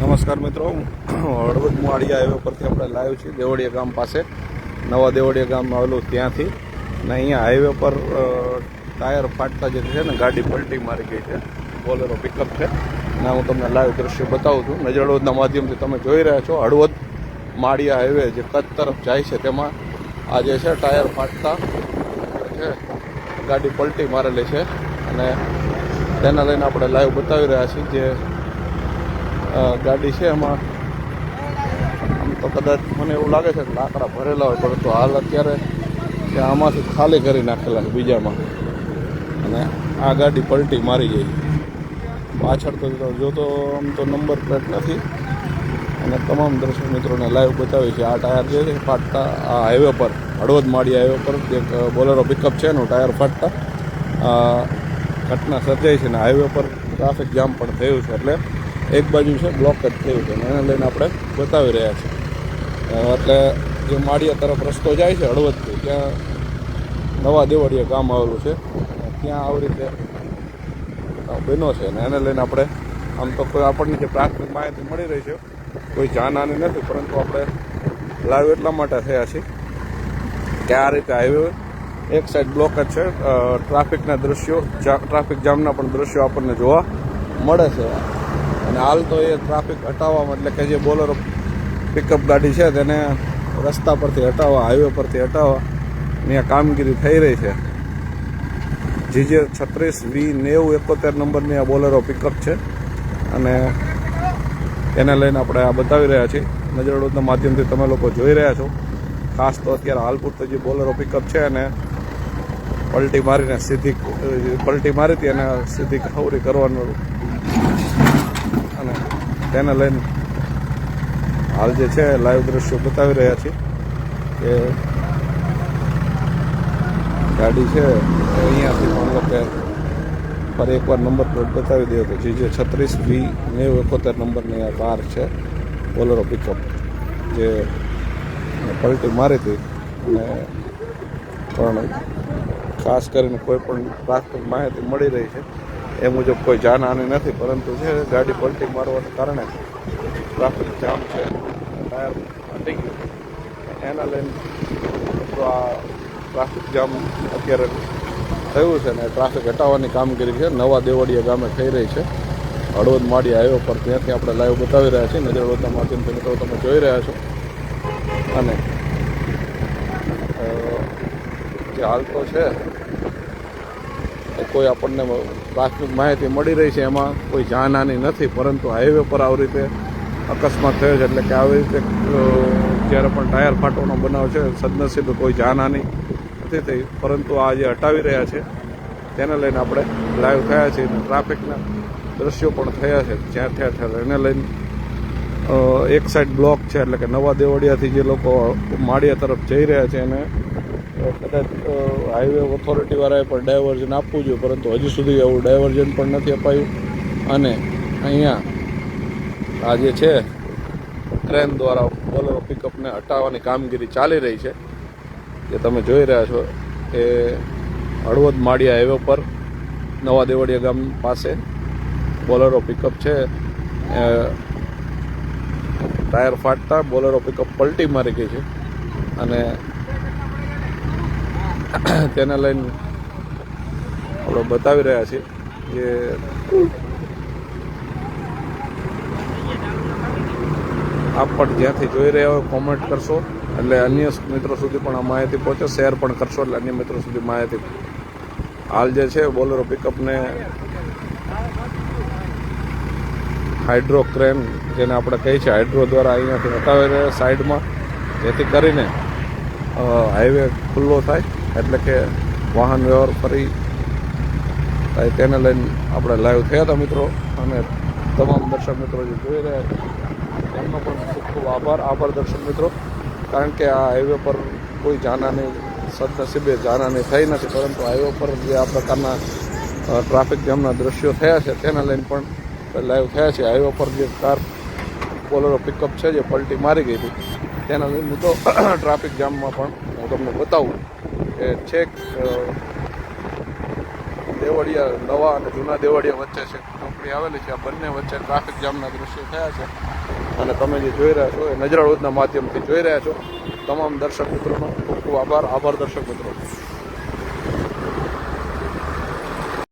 નમસ્કાર મિત્રો. હળવદ મુવાડિયા હાઈવે પરથી આપણે લાઈવ છીએ. દેવળિયા ગામ પાસે. નવા દેવળિયા ગામ આવેલું ત્યાંથી. ને અહીંયા હાઈવે પર ટાયર ફાટતા જે છે ને ગાડી પલટી મારી ગઈ છે. બોલેરો પિકઅપ છે. ને હું તમને લાઈવ દ્રશ્ય બતાવું છું. નજરડોદના માધ્યમથી તમે જોઈ રહ્યા છો હળવદ માળિયા હાઈવે જે કચ્છ તરફ જાય છે. તેમાં આ જે છે ટાયર ફાટતા છે, ગાડી પલટી મારેલી છે. અને તેના લઈને આપણે લાઈવ બતાવી રહ્યા છીએ જે ગાડી છે એમાં. આમ તો કદાચ મને એવું લાગે છે કે લાકડા ભરેલા હોય, પરંતુ હાલ અત્યારે કે આમાંથી ખાલી કરી નાખેલા છે બીજામાં. અને આ ગાડી પલટી મારી ગઈ. પાછળ તો જો- જો તો આમ તો નંબર પ્લેટ નથી. અને તમામ દર્શક મિત્રોને લાઈવ બતાવી છે આ ટાયર જે છે ફાટતા આ હાઈવે પર, હળવદ માળી હાઈવે પર એક બોલેરો પિકઅપ છે એનું ટાયર ફાટતા ઘટના સર્જાઈ છે ને હાઈવે પર ટ્રાફિક જામ પણ થયું છે એટલે એક બાજુ છે બ્લોક જ થયું છે. એને લઈને આપણે બતાવી રહ્યા છીએ. એટલે જે માળિયા તરફ રસ્તો જાય છે, હળવદથી, ત્યાં નવા દેવળિયા ગામ આવેલું છે. ત્યાં આવી રીતે બન્યો છે અને એને લઈને આપણે આમ તો કોઈ આપણને જે પ્રાથમિક માહિતી મળી રહી છે, કોઈ જાનહાની નથી, પરંતુ આપણે લાઈવ એટલા માટે થયા છીએ કે આ રીતે હાઈવે એક સાઈડ બ્લોક જ છે. ટ્રાફિકના દ્રશ્યો ટ્રાફિક જામના પણ દ્રશ્યો આપણને જોવા મળે છે. અને હાલ તો એ ટ્રાફિક હટાવવામાં, એટલે કે જે બોલરો પિકઅપ ગાડી છે તેને રસ્તા પરથી હટાવવા હાઈવે પરથી હટાવવા ની કામગીરી થઈ રહી છે. જીજે છત્રીસ વી નેવું એકોતેર નંબરની આ બોલેરો પિકઅપ છે અને એને લઈને આપણે આ બતાવી રહ્યા છીએ. નજરડોદના માધ્યમથી તમે લોકો જોઈ રહ્યા છો. ખાસ તો અત્યારે હાલ પૂરતો જે બોલેરો પિકઅપ છે અને પલટી મારીને સીધી, પલટી મારી હતી અને સીધી ખવરી કરવાનું અને તેને લઈને હાલ જે છે, લાઈવ દ્રશ્યો બતાવી રહ્યા છીએ કે ગાડી છે, અહીંયાથી લોકો ફરી એકવાર નંબર પ્લેટ બતાવી દે તો જે જે છત્રીસ વી નેવું એકોતેર નંબરની આ કાર છે, બોલેરો પિકઅપ જે પલટી મારી હતી. અને પણ ખાસ કરીને કોઈ પણ પ્રાથમિક માહિતી મળી રહી છે. એ મુજબ કોઈ જાનહાની નથી, પરંતુ છે ગાડી પલટી મારવાને કારણે ટ્રાફિક જામ છે, ટાયર ફાટી ગયું એના લઈને તો આ ટ્રાફિક જામ અત્યારે થયું છે ને, ટ્રાફિક હટાવવાની કામગીરી છે. નવા દેવળીયા ગામે થઈ રહી છે. હળવદ માળી હાઈવે પર ત્યાંથી આપણે લાઈવ બતાવી રહ્યા છીએ. નજરવદના માધ્યમથી મિત્રો તમે જોઈ રહ્યા છો. અને જે હાલ તો છે કોઈ આપણને પ્રાથમિક માહિતી મળી રહી છે એમાં, કોઈ જાનહાની નથી, પરંતુ હાઈવે પર આવી રીતે અકસ્માત થયો છે એટલે કે આવી રીતે જ્યારે પણ ટાયર ફાટવાનો બનાવ છે, સદનસીબે કોઈ જાનહાની નથી થઈ, પરંતુ આ જે હટાવી રહ્યા છે, તેને લઈને આપણે લાઈવ થયા છે અને ટ્રાફિકના દ્રશ્યો પણ થયા છે, જ્યાં ઠેર ઠેર એને લઈને એક સાઈડ બ્લોક છે, એટલે કે નવા દેવળિયાથી જે લોકો માળિયા તરફ જઈ રહ્યા છે, એને કદાચ હાઈવે ઓથોરિટીવાળાએ પણ ડાયવર્ઝન આપવું જોઈએ, પરંતુ હજુ સુધી એવું ડાયવર્ઝન પણ નથી અપાયું. અને અહીંયા આ જે છે, ટ્રેન દ્વારા બોલેરો પિકઅપને હટાવવાની કામગીરી ચાલી રહી છે. જે તમે જોઈ રહ્યા છો, એ હળવદ માળિયા હાઈવે પર નવા દેવળિયા ગામ પાસે બોલેરો પિકઅપ છે. ટાયર ફાટતા બોલેરો પિકઅપ પલટી મારી ગઈ છે. અને તેને લઈને આપણે બતાવી રહ્યા છીએ કે આપ પણ જ્યાંથી જોઈ રહ્યા હોય કોમેન્ટ કરશો એટલે અન્ય મિત્રો સુધી પણ આ માહિતી પહોંચે શેર પણ કરશો એટલે અન્ય મિત્રો સુધી માહિતી હાલ જે છે, બોલેરો પિકઅપને હાઇડ્રો ક્રેન જેને આપણે કહીએ છીએ હાઇડ્રો દ્વારા અહીંયાથી હટાવી રહ્યા સાઈડમાં જેથી કરીને હાઈવે ખુલ્લો થાય. એટલે કે વાહન વ્યવહાર ફરી તેને લઈને આપણે લાઈવ થયા હતા મિત્રો. અને તમામ દર્શક મિત્રો જે જોઈ રહ્યા છે, એમનો પણ ખૂબ ખૂબ આભાર આભાર દર્શક મિત્રો. કારણ કે આ હાઈવે પર કોઈ જાનહાની સદનસીબે જાનહાની થઈ નથી, પરંતુ હાઈવે પર જે આ પ્રકારના ટ્રાફિક જામના દ્રશ્યો થયા છે, તેના લઈને પણ લાઈવ થયા છે હાઈવે પર જે કાર બોલેરો પિકઅપ છે, જે પલટી મારી ગઈ હતી, તેના લઈને તો ટ્રાફિક જામમાં પણ હું તમને બતાવું. કે છેક દેવળિયા નવા અને જૂના દેવળિયા વચ્ચે છે. ચોકડી આવેલી છે. આ બંને વચ્ચે ટ્રાફિક જામના દ્રશ્યો થયા છે. અને તમે જે જોઈ રહ્યા છો એ નજરાળોદના માધ્યમથી જોઈ રહ્યા છો. તમામ દર્શક મિત્રોનો ખૂબ ખૂબ આભાર. આભાર દર્શક મિત્રો